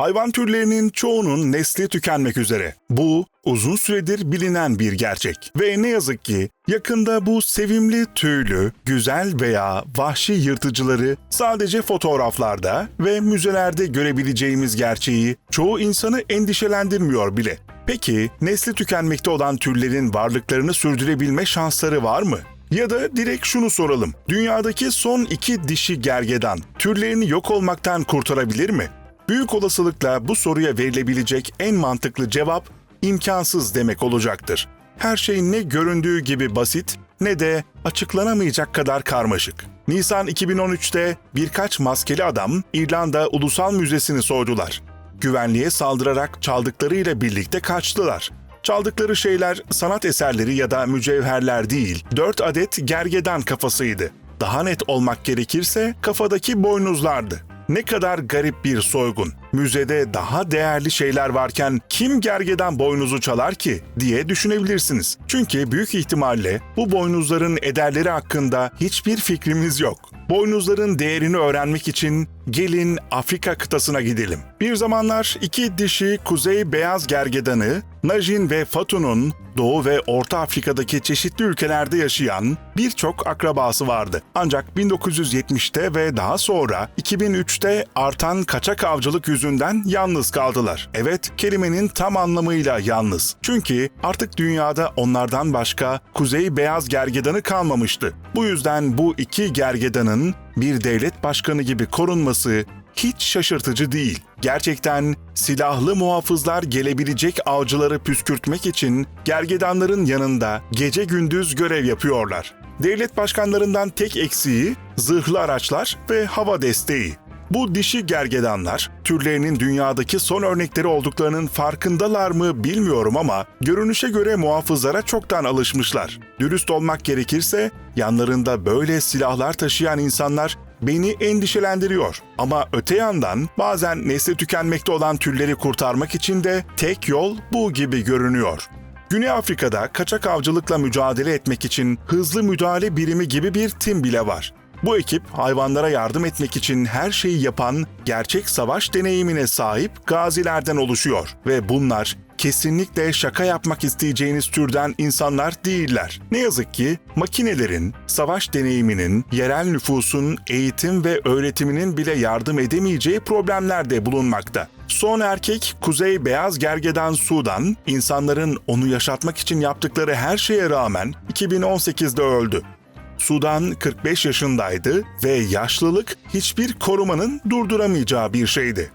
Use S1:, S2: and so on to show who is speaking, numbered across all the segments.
S1: Hayvan türlerinin çoğunun nesli tükenmek üzere. Bu uzun süredir bilinen bir gerçek ve ne yazık ki yakında bu sevimli tüylü, güzel veya vahşi yırtıcıları sadece fotoğraflarda ve müzelerde görebileceğimiz gerçeği çoğu insanı endişelendirmiyor bile. Peki nesli tükenmekte olan türlerin varlıklarını sürdürebilme şansları var mı? Ya da direkt şunu soralım. Dünyadaki son iki dişi gergedan türlerini yok olmaktan kurtarabilir mi? Büyük olasılıkla bu soruya verilebilecek en mantıklı cevap imkansız demek olacaktır. Her şey ne göründüğü gibi basit ne de açıklanamayacak kadar karmaşık. Nisan 2013'te birkaç maskeli adam İrlanda Ulusal Müzesi'ni soydular. Güvenliğe saldırarak çaldıklarıyla birlikte kaçtılar. Çaldıkları şeyler sanat eserleri ya da mücevherler değil, 4 adet gergedan kafasıydı. Daha net olmak gerekirse kafadaki boynuzlardı. Ne kadar garip bir soygun. Müzede daha değerli şeyler varken kim gergedan boynuzu çalar ki diye düşünebilirsiniz. Çünkü büyük ihtimalle bu boynuzların ederleri hakkında hiçbir fikrimiz yok. Boynuzların değerini öğrenmek için gelin Afrika kıtasına gidelim. Bir zamanlar iki dişi kuzey beyaz gergedanı Najin ve Fatu'nun Doğu ve Orta Afrika'daki çeşitli ülkelerde yaşayan birçok akrabası vardı. Ancak 1970'te ve daha sonra 2003'te artan kaçak avcılık yüzünden yalnız kaldılar. Evet, kelimenin tam anlamıyla yalnız. Çünkü artık dünyada onlardan başka kuzey beyaz gergedanı kalmamıştı. Bu yüzden bu iki gergedanın bir devlet başkanı gibi korunması hiç şaşırtıcı değil. Gerçekten silahlı muhafızlar gelebilecek avcıları püskürtmek için gergedanların yanında gece gündüz görev yapıyorlar. Devlet başkanlarından tek eksiği zırhlı araçlar ve hava desteği. Bu dişi gergedanlar türlerinin dünyadaki son örnekleri olduklarının farkındalar mı bilmiyorum ama görünüşe göre muhafızlara çoktan alışmışlar. Dürüst olmak gerekirse yanlarında böyle silahlar taşıyan insanlar beni endişelendiriyor. Ama öte yandan bazen nesli tükenmekte olan türleri kurtarmak için de tek yol bu gibi görünüyor. Güney Afrika'da kaçak avcılıkla mücadele etmek için hızlı müdahale birimi gibi bir tim bile var. Bu ekip hayvanlara yardım etmek için her şeyi yapan, gerçek savaş deneyimine sahip gazilerden oluşuyor ve bunlar kesinlikle şaka yapmak isteyeceğiniz türden insanlar değiller. Ne yazık ki makinelerin, savaş deneyiminin, yerel nüfusun eğitim ve öğretiminin bile yardım edemeyeceği problemler de bulunmakta. Son erkek Kuzey Beyaz Gergedan Sudan, insanların onu yaşatmak için yaptıkları her şeye rağmen 2018'de öldü. Sudan 45 yaşındaydı ve yaşlılık hiçbir korumanın durduramayacağı bir şeydi.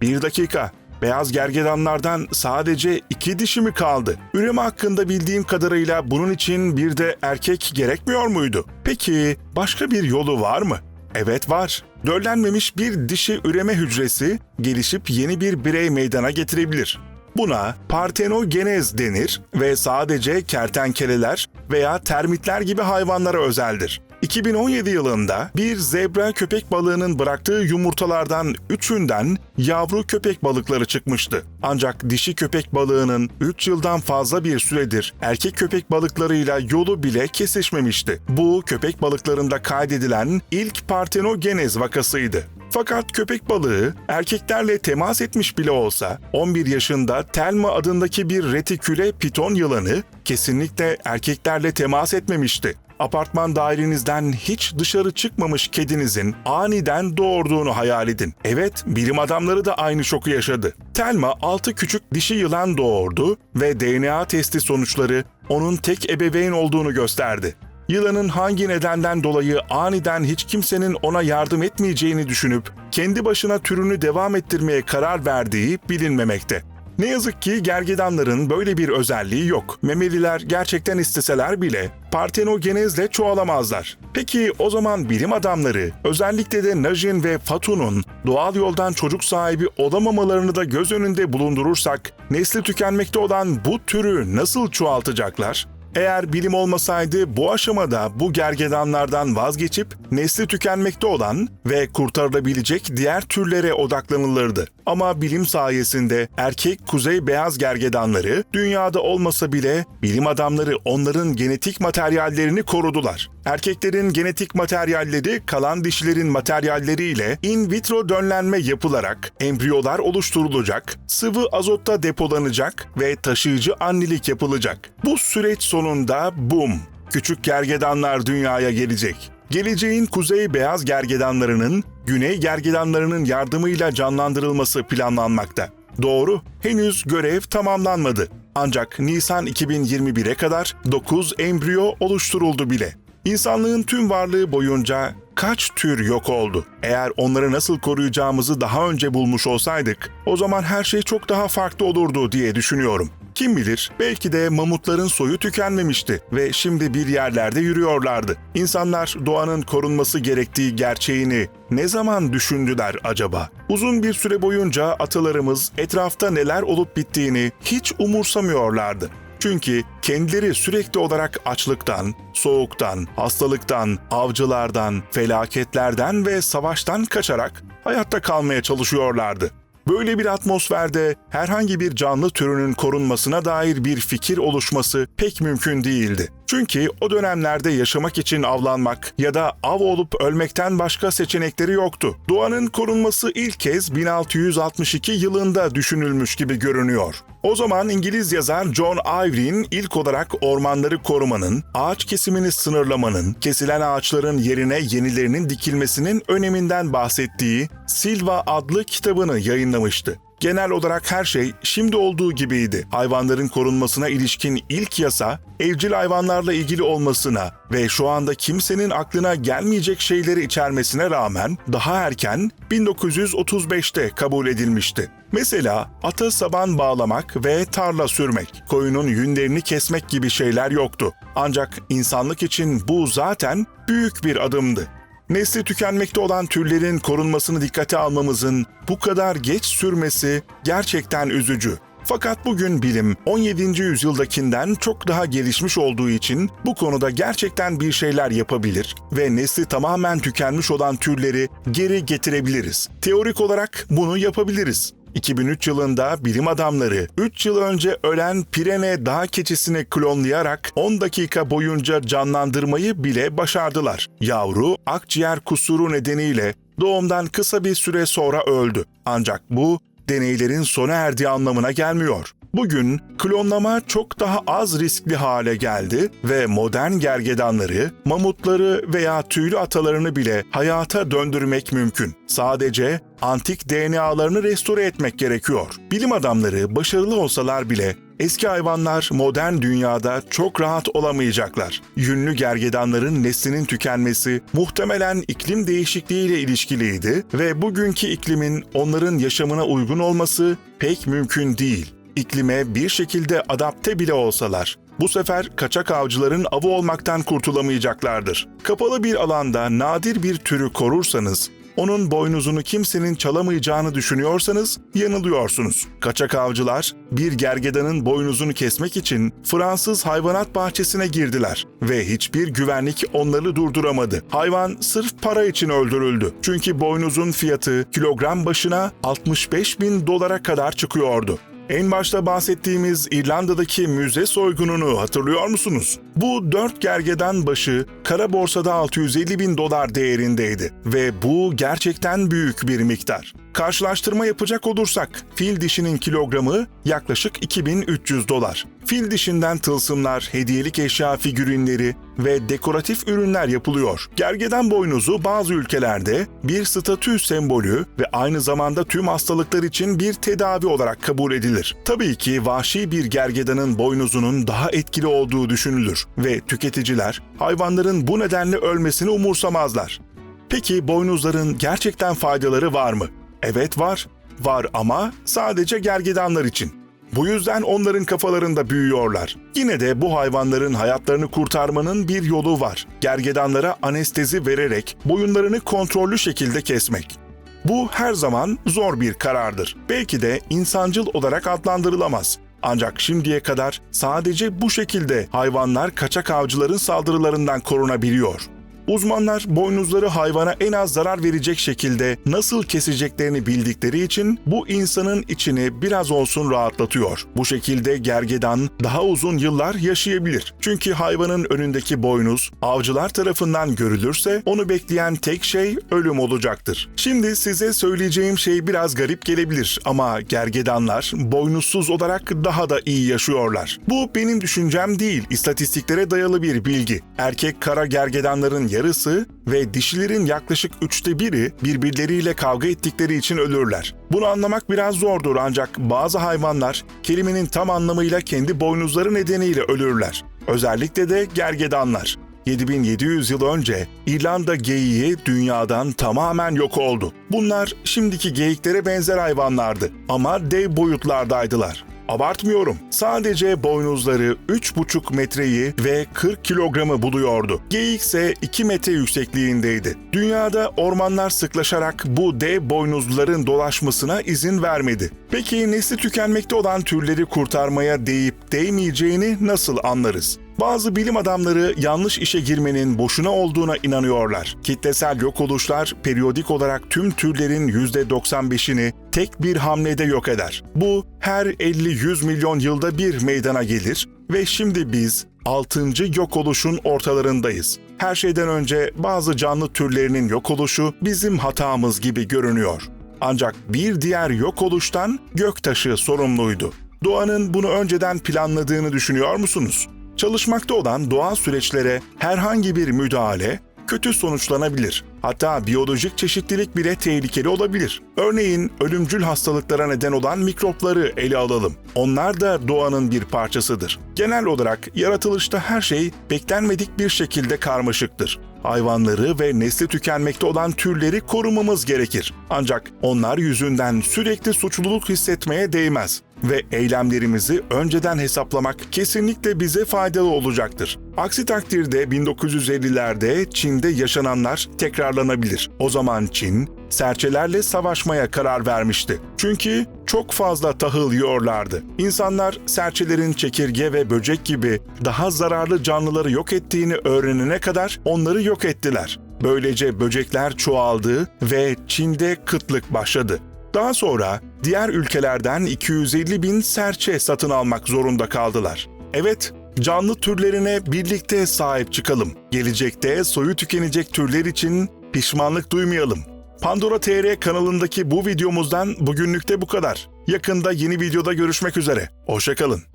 S1: Bir dakika, beyaz gergedanlardan sadece iki dişi mi kaldı? Üreme hakkında bildiğim kadarıyla bunun için bir de erkek gerekmiyor muydu? Peki başka bir yolu var mı? Evet var. Döllenmemiş bir dişi üreme hücresi gelişip yeni bir birey meydana getirebilir. Buna partenogenez denir ve sadece kertenkeleler veya termitler gibi hayvanlara özeldir. 2017 yılında bir zebra köpek balığının bıraktığı yumurtalardan üçünden yavru köpek balıkları çıkmıştı. Ancak dişi köpek balığının 3 yıldan fazla bir süredir erkek köpek balıklarıyla yolu bile kesişmemişti. Bu köpek balıklarında kaydedilen ilk partenogenez vakasıydı. Fakat köpek balığı erkeklerle temas etmiş bile olsa 11 yaşında Telma adındaki bir retiküle piton yılanı kesinlikle erkeklerle temas etmemişti. Apartman dairenizden hiç dışarı çıkmamış kedinizin aniden doğurduğunu hayal edin. Evet, bilim adamları da aynı şoku yaşadı. Telma 6 küçük dişi yılan doğurdu ve DNA testi sonuçları onun tek ebeveyn olduğunu gösterdi. Yılanın hangi nedenden dolayı aniden hiç kimsenin ona yardım etmeyeceğini düşünüp kendi başına türünü devam ettirmeye karar verdiği bilinmemekte. Ne yazık ki gergedanların böyle bir özelliği yok. Memeliler gerçekten isteseler bile partenogenezle çoğalamazlar. Peki o zaman bilim adamları özellikle de Najin ve Fatu'nun doğal yoldan çocuk sahibi olamamalarını da göz önünde bulundurursak nesli tükenmekte olan bu türü nasıl çoğaltacaklar? Eğer bilim olmasaydı bu aşamada bu gergedanlardan vazgeçip nesli tükenmekte olan ve kurtarılabilecek diğer türlere odaklanılırdı. Ama bilim sayesinde erkek kuzey beyaz gergedanları dünyada olmasa bile bilim adamları onların genetik materyallerini korudular. Erkeklerin genetik materyalleri kalan dişilerin materyalleriyle in vitro dönlenme yapılarak embriyolar oluşturulacak, sıvı azotta depolanacak ve taşıyıcı annelik yapılacak. Bu süreç sonunda bum, küçük gergedanlar dünyaya gelecek. Geleceğin kuzey beyaz gergedanlarının güney gergedanlarının yardımıyla canlandırılması planlanmakta. Doğru, henüz görev tamamlanmadı. Ancak Nisan 2021'e kadar 9 embriyo oluşturuldu bile. İnsanlığın tüm varlığı boyunca kaç tür yok oldu? Eğer onları nasıl koruyacağımızı daha önce bulmuş olsaydık, o zaman her şey çok daha farklı olurdu diye düşünüyorum. Kim bilir belki de mamutların soyu tükenmemişti ve şimdi bir yerlerde yürüyorlardı. İnsanlar doğanın korunması gerektiği gerçeğini ne zaman düşündüler acaba? Uzun bir süre boyunca atalarımız etrafta neler olup bittiğini hiç umursamıyorlardı. Çünkü kendileri sürekli olarak açlıktan, soğuktan, hastalıktan, avcılardan, felaketlerden ve savaştan kaçarak hayatta kalmaya çalışıyorlardı. Böyle bir atmosferde herhangi bir canlı türünün korunmasına dair bir fikir oluşması pek mümkün değildi. Çünkü o dönemlerde yaşamak için avlanmak ya da av olup ölmekten başka seçenekleri yoktu. Doğanın korunması ilk kez 1662 yılında düşünülmüş gibi görünüyor. O zaman İngiliz yazar John Ivery'in ilk olarak ormanları korumanın, ağaç kesimini sınırlamanın, kesilen ağaçların yerine yenilerinin dikilmesinin öneminden bahsettiği Silva adlı kitabını yayınlamıştı. Genel olarak her şey şimdi olduğu gibiydi. Hayvanların korunmasına ilişkin ilk yasa, evcil hayvanlarla ilgili olmasına ve şu anda kimsenin aklına gelmeyecek şeyleri içermesine rağmen daha erken 1935'te kabul edilmişti. Mesela ata saban bağlamak ve tarla sürmek, koyunun yünlerini kesmek gibi şeyler yoktu. Ancak insanlık için bu zaten büyük bir adımdı. Nesli tükenmekte olan türlerin korunmasını dikkate almamızın bu kadar geç sürmesi gerçekten üzücü. Fakat bugün bilim 17. yüzyıldakinden çok daha gelişmiş olduğu için bu konuda gerçekten bir şeyler yapabilir ve nesli tamamen tükenmiş olan türleri geri getirebiliriz. Teorik olarak bunu yapabiliriz. 2003 yılında bilim adamları 3 yıl önce ölen Pirene dağ keçisini klonlayarak 10 dakika boyunca canlandırmayı bile başardılar. Yavru akciğer kusuru nedeniyle doğumdan kısa bir süre sonra öldü. Ancak bu deneylerin sona erdiği anlamına gelmiyor. Bugün klonlama çok daha az riskli hale geldi ve modern gergedanları, mamutları veya tüylü atalarını bile hayata döndürmek mümkün. Sadece antik DNA'larını restore etmek gerekiyor. Bilim adamları başarılı olsalar bile eski hayvanlar modern dünyada çok rahat olamayacaklar. Yünlü gergedanların neslinin tükenmesi muhtemelen iklim değişikliğiyle ilişkiliydi ve bugünkü iklimin onların yaşamına uygun olması pek mümkün değil iklime bir şekilde adapte bile olsalar, bu sefer kaçak avcıların avı olmaktan kurtulamayacaklardır. Kapalı bir alanda nadir bir türü korursanız, onun boynuzunu kimsenin çalamayacağını düşünüyorsanız yanılıyorsunuz. Kaçak avcılar bir gergedanın boynuzunu kesmek için Fransız hayvanat bahçesine girdiler ve hiçbir güvenlik onları durduramadı. Hayvan sırf para için öldürüldü. Çünkü boynuzun fiyatı kilogram başına 65 bin dolara kadar çıkıyordu. En başta bahsettiğimiz İrlanda'daki müze soygununu hatırlıyor musunuz? Bu dört gergedan başı kara borsada 650 bin dolar değerindeydi ve bu gerçekten büyük bir miktar. Karşılaştırma yapacak olursak fil dişinin kilogramı yaklaşık 2300 dolar. Fil dişinden tılsımlar, hediyelik eşya figürinleri ve dekoratif ürünler yapılıyor. Gergedan boynuzu bazı ülkelerde bir statü sembolü ve aynı zamanda tüm hastalıklar için bir tedavi olarak kabul edilir. Tabii ki vahşi bir gergedanın boynuzunun daha etkili olduğu düşünülür ve tüketiciler hayvanların bu nedenle ölmesini umursamazlar. Peki boynuzların gerçekten faydaları var mı? Evet var. Var ama sadece gergedanlar için. Bu yüzden onların kafalarında büyüyorlar. Yine de bu hayvanların hayatlarını kurtarmanın bir yolu var. Gergedanlara anestezi vererek boyunlarını kontrollü şekilde kesmek. Bu her zaman zor bir karardır. Belki de insancıl olarak adlandırılamaz. Ancak şimdiye kadar sadece bu şekilde hayvanlar kaçak avcıların saldırılarından korunabiliyor. Uzmanlar boynuzları hayvana en az zarar verecek şekilde nasıl keseceklerini bildikleri için bu insanın içini biraz olsun rahatlatıyor. Bu şekilde gergedan daha uzun yıllar yaşayabilir. Çünkü hayvanın önündeki boynuz avcılar tarafından görülürse onu bekleyen tek şey ölüm olacaktır. Şimdi size söyleyeceğim şey biraz garip gelebilir ama gergedanlar boynuzsuz olarak daha da iyi yaşıyorlar. Bu benim düşüncem değil, istatistiklere dayalı bir bilgi. Erkek kara gergedanların yarısı ve dişilerin yaklaşık üçte biri birbirleriyle kavga ettikleri için ölürler. Bunu anlamak biraz zordur ancak bazı hayvanlar kelimenin tam anlamıyla kendi boynuzları nedeniyle ölürler. Özellikle de gergedanlar. 7700 yıl önce İrlanda geyiği dünyadan tamamen yok oldu. Bunlar şimdiki geyiklere benzer hayvanlardı ama dev boyutlardaydılar. Abartmıyorum. Sadece boynuzları 3,5 metreyi ve 40 kilogramı buluyordu. Geyik ise 2 metre yüksekliğindeydi. Dünyada ormanlar sıklaşarak bu dev boynuzluların dolaşmasına izin vermedi. Peki nesli tükenmekte olan türleri kurtarmaya değip değmeyeceğini nasıl anlarız? Bazı bilim adamları yanlış işe girmenin boşuna olduğuna inanıyorlar. Kitlesel yok oluşlar periyodik olarak tüm türlerin %95'ini tek bir hamlede yok eder. Bu her 50-100 milyon yılda bir meydana gelir ve şimdi biz 6. yok oluşun ortalarındayız. Her şeyden önce bazı canlı türlerinin yok oluşu bizim hatamız gibi görünüyor. Ancak bir diğer yok oluştan göktaşı sorumluydu. Doğanın bunu önceden planladığını düşünüyor musunuz? Çalışmakta olan doğal süreçlere herhangi bir müdahale kötü sonuçlanabilir. Hatta biyolojik çeşitlilik bile tehlikeli olabilir. Örneğin ölümcül hastalıklara neden olan mikropları ele alalım. Onlar da doğanın bir parçasıdır. Genel olarak yaratılışta her şey beklenmedik bir şekilde karmaşıktır. Hayvanları ve nesli tükenmekte olan türleri korumamız gerekir. Ancak onlar yüzünden sürekli suçluluk hissetmeye değmez ve eylemlerimizi önceden hesaplamak kesinlikle bize faydalı olacaktır. Aksi takdirde 1950'lerde Çin'de yaşananlar tekrarlanabilir. O zaman Çin, serçelerle savaşmaya karar vermişti. Çünkü çok fazla tahıl yiyorlardı. İnsanlar serçelerin çekirge ve böcek gibi daha zararlı canlıları yok ettiğini öğrenene kadar onları yok ettiler. Böylece böcekler çoğaldı ve Çin'de kıtlık başladı. Daha sonra diğer ülkelerden 250 bin serçe satın almak zorunda kaldılar. Evet, canlı türlerine birlikte sahip çıkalım. Gelecekte soyu tükenecek türler için pişmanlık duymayalım. Pandora TR kanalındaki bu videomuzdan bugünlük de bu kadar. Yakında yeni videoda görüşmek üzere. Hoşçakalın.